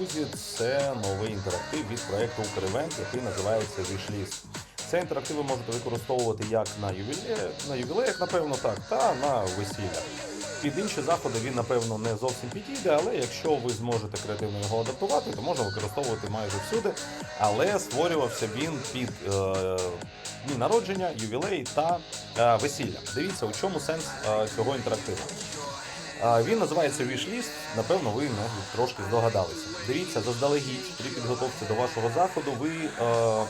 Друзі, це новий інтерактив від проекту Укревент, який називається Wishlist. Цей інтерактив ви можете використовувати як на ювілеях, на ювілеях, напевно, так, та на весіллях. Під інші заходи він, напевно, не зовсім підійде, але якщо ви зможете креативно його адаптувати, то можна використовувати майже всюди. Але створювався він під е, народження, ювілей та е, весілля. Дивіться, у чому сенс е, цього інтерактиву. Він називається Wishlist, напевно, ви навіть трошки здогадалися. Дивіться, заздалегідь при підготовці до вашого заходу ви е,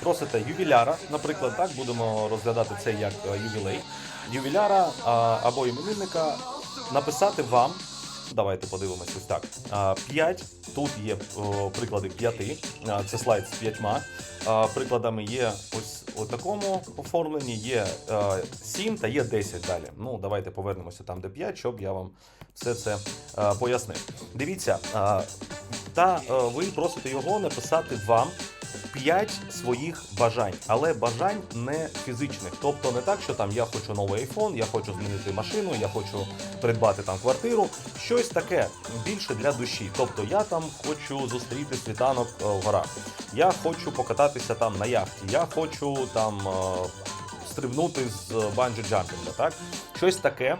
просите ювіляра, наприклад, так будемо розглядати це як е, ювілей. Ювіляра або іменинника написати вам. Давайте подивимось ось так. П'ять. Тут є приклади п'яти. Це слайд з п'ятьма. Прикладами є ось у такому оформленні, є 7 та є 10 далі. Ну, давайте повернемося там, де 5, щоб я вам все це пояснив. Дивіться, та ви просите його написати вам 5 своїх бажань, але бажань не фізичних. Тобто не так, що там я хочу новий iPhone, я хочу змінити машину, я хочу придбати там квартиру. Щось таке більше для душі. Тобто я там хочу зустріти світанок е, в горах. Я хочу покататися там на яхті, я хочу там е, стрибнути з банджі джампінга. Так, щось таке.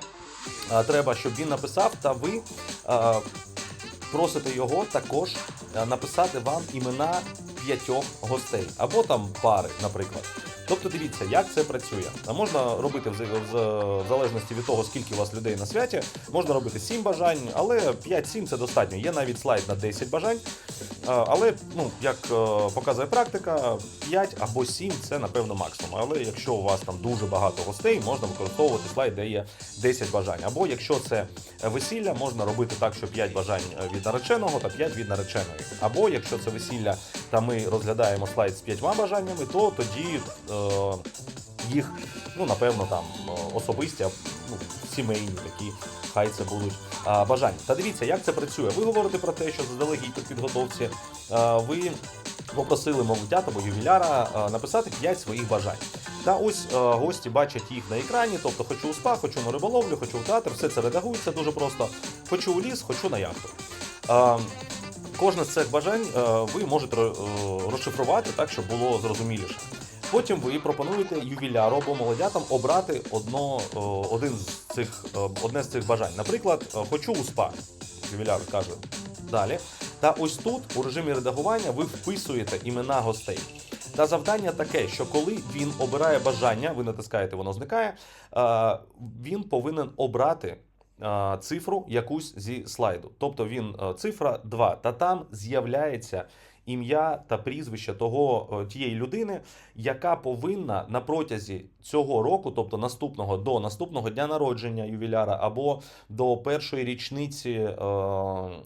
е, Треба, щоб він написав, та ви просите його також написати вам імена п'ятьох гостей або там пари, наприклад. Тобто дивіться, як це працює. А можна робити в, залежності від того, скільки у вас людей на святі, можна робити 7 бажань, але 5-7 це достатньо. Є навіть слайд на 10 бажань. А, Але, ну, як е, показує практика, 5 або 7 це напевно максимум. Але якщо у вас там дуже багато гостей, можна використовувати слайд, де є 10 бажань. Або якщо це весілля, можна робити так, що 5 бажань від нареченого та 5 від нареченої. Або якщо це весілля, та ми розглядаємо слайд з 5 бажаннями, то тоді е, їх, ну напевно, там е, особисті, ну, сімейні такі. Хай це будуть а, бажання. Та дивіться, як це працює. Ви говорите про те, що заздалегідь у підготовці а, ви попросили мовлять або ювіляра а, написати 5 своїх бажань. Та ось а, гості бачать їх на екрані, тобто хочу у спа, хочу на риболовлю, хочу в театр, все це редагується дуже просто. Хочу у ліс, хочу на яхту. А, Кожне з цих бажань ви можете е, розшифрувати так, щоб було зрозуміліше. Потім ви пропонуєте ювіляру або молодятам обрати одно, е, один з цих, е, одне з цих бажань. Наприклад, е, хочу у спа. Ювіляр каже далі. Та ось тут у режимі редагування ви вписуєте імена гостей. Та завдання таке, що коли він обирає бажання, ви натискаєте, воно зникає. Він повинен обрати цифру якусь зі слайду. Тобто він цифра 2, та там з'являється ім'я та прізвище того е, тієї людини, яка повинна на протязі цього року, тобто наступного до наступного дня народження ювіляра або до першої річниці е,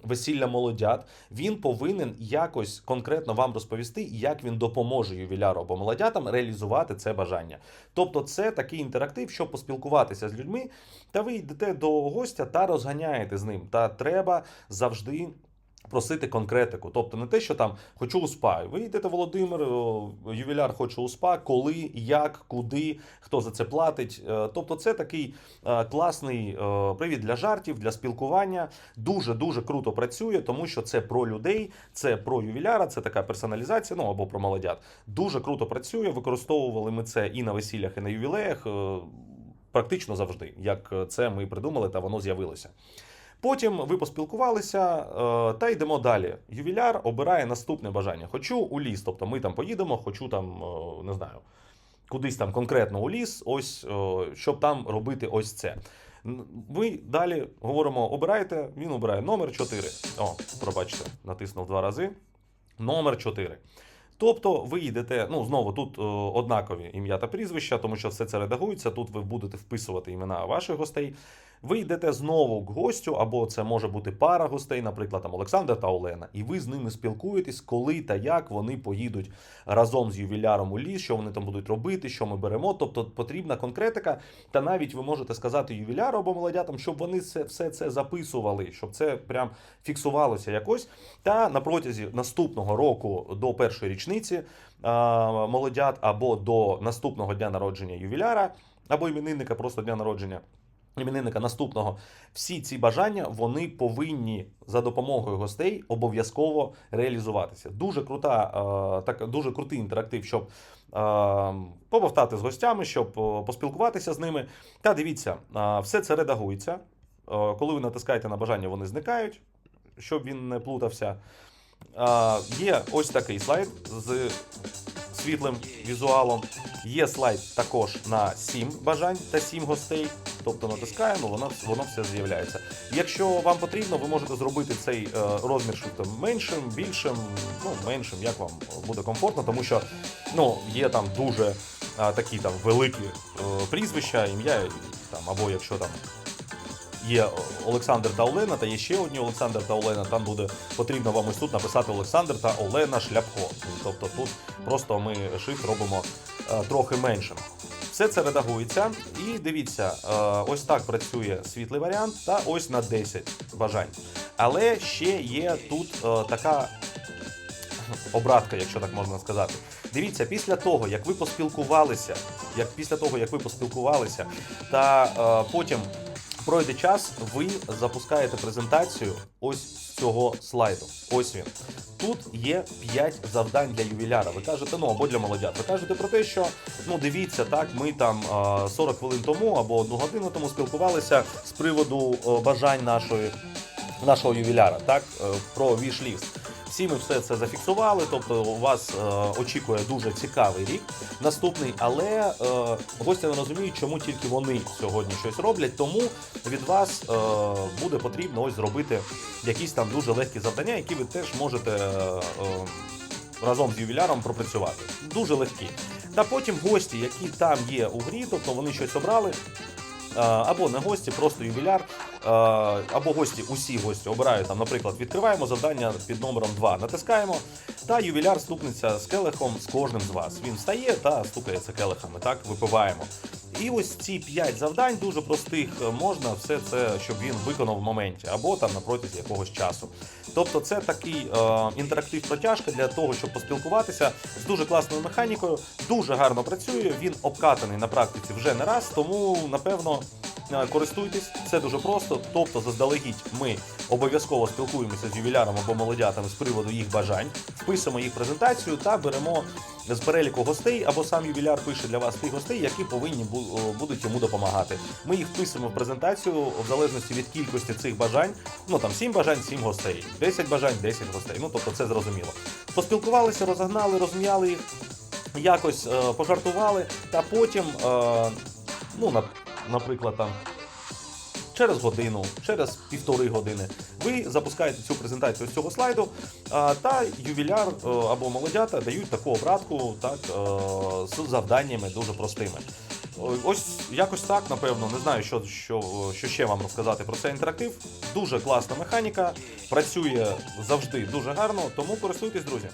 весілля молодят, він повинен якось конкретно вам розповісти, як він допоможе ювіляру або молодятам реалізувати це бажання. Тобто, це такий інтерактив, щоб поспілкуватися з людьми, та ви йдете до гостя та розганяєте з ним. Та треба завжди. Просити конкретику, тобто не те, що там хочу у спа. Ви йдете, Володимир, ювіляр хоче у спа, коли, як, куди, хто за це платить. Е, Тобто, це такий е, класний е, привід для жартів, для спілкування. Дуже дуже круто працює, тому що це про людей, це про ювіляра, це така персоналізація, ну або про молодят. Дуже круто працює. Використовували ми це і на весіллях, і на ювілеях. Практично завжди, як це ми придумали, та воно з'явилося. Потім ви поспілкувалися е, та йдемо далі. Ювіляр обирає наступне бажання. Хочу у ліс, тобто ми там поїдемо, хочу там, е, не знаю, кудись там конкретно у ліс, ось е, щоб там робити ось це. Ви далі говоримо, обираєте, він обирає номер 4. О, пробачте, натиснув два рази. Номер 4. Тобто ви йдете, ну знову тут е, однакові ім'я та прізвища, тому що все це редагується. Тут ви будете вписувати імена ваших гостей. Ви йдете знову к гостю, або це може бути пара гостей, наприклад, там Олександр та Олена, і ви з ними спілкуєтесь, коли та як вони поїдуть разом з ювіляром у ліс, що вони там будуть робити, що ми беремо. Тобто потрібна конкретика. Та навіть ви можете сказати ювіляру або молодятам, щоб вони це все це записували, щоб це прям фіксувалося якось. Та на протязі наступного року до першої річниці молодят або до наступного дня народження ювіляра, або іменинника, просто дня народження. Іменинника наступного. Всі ці бажання вони повинні за допомогою гостей обов'язково реалізуватися. Дуже крута, е, так, дуже крутий інтерактив, щоб е, побавтати з гостями, щоб е, поспілкуватися з ними. Та дивіться, все це редагується. Коли ви натискаєте на бажання, вони зникають, щоб він не плутався. Є ось такий слайд з світлим візуалом. Є слайд також на 7 бажань та 7 гостей. Тобто натискаємо, воно, воно все з'являється. Якщо вам потрібно, ви можете зробити цей е, розмір шрифтом меншим, більшим, ну меншим, як вам буде комфортно, тому що ну, є там дуже такі там великі е, прізвища, ім'я там, або якщо там є Олександр та Олена, та є ще одні Олександр та Олена. Там буде потрібно вам ось тут написати Олександр та Олена Шляпко. Тобто тут просто ми шрифт робимо е, трохи меншим. Все це редагується, і дивіться, е, ось так працює світлий варіант, та ось на 10 бажань. Але ще є тут е, така обратка, якщо так можна сказати. Дивіться, після того, як ви поспілкувалися, як після того, як ви поспілкувалися, та потім пройде час, ви запускаєте презентацію ось з цього слайду. Ось він. Тут є 5 завдань для ювіляра. Ви кажете, ну або для молодят. Ви кажете про те, що ну дивіться, так ми там е, 40 хвилин тому або одну годину тому спілкувалися з приводу бажань нашої нашого ювіляра, так е, про вішліст. Всі ми все це зафіксували. Тобто, у вас е, очікує дуже цікавий рік наступний, але е, гості не розуміють, чому тільки вони сьогодні щось роблять. Тому від вас е, буде потрібно ось зробити якісь там дуже легкі завдання, які ви теж можете е, е, разом з ювіляром пропрацювати. Дуже легкі. Та потім гості, які там є у грі, тобто вони щось обрали. Е, Або не гості, просто ювіляр, або гості, усі гості обирають там, наприклад, відкриваємо завдання під номером 2, натискаємо, та ювіляр стукнеться з келихом з кожним з вас. Він встає та стукається келихами, так випиваємо. І ось ці 5 завдань дуже простих е, можна все це, щоб він виконав в моменті, або там на протязі якогось часу. Тобто, це такий е, інтерактив протяжка для того, щоб поспілкуватися з дуже класною механікою. Дуже гарно працює. Він обкатаний на практиці вже не раз, тому напевно. Е, Користуйтесь, це дуже просто. Тобто, заздалегідь ми обов'язково спілкуємося з ювіляром або молодятами з приводу їх бажань, вписуємо їх презентацію та беремо з переліку гостей, або сам ювіляр пише для вас тих гостей, які повинні будуть йому допомагати. Ми їх вписуємо в презентацію в залежності від кількості цих бажань. Ну там 7 бажань, 7 гостей, 10 бажань, 10 гостей. Ну тобто це зрозуміло. Поспілкувалися, розогнали, розм'яли якось е, пожартували, та потім, е, ну, на, наприклад, там. Через годину, через півтори години ви запускаєте цю презентацію з цього слайду, та ювіляр е, або молодята дають таку обратку так, е, з завданнями дуже простими. Ось якось так, напевно, не знаю, що, що, що ще вам розказати про цей інтерактив. Дуже класна механіка, працює завжди дуже гарно, тому користуйтесь, друзі.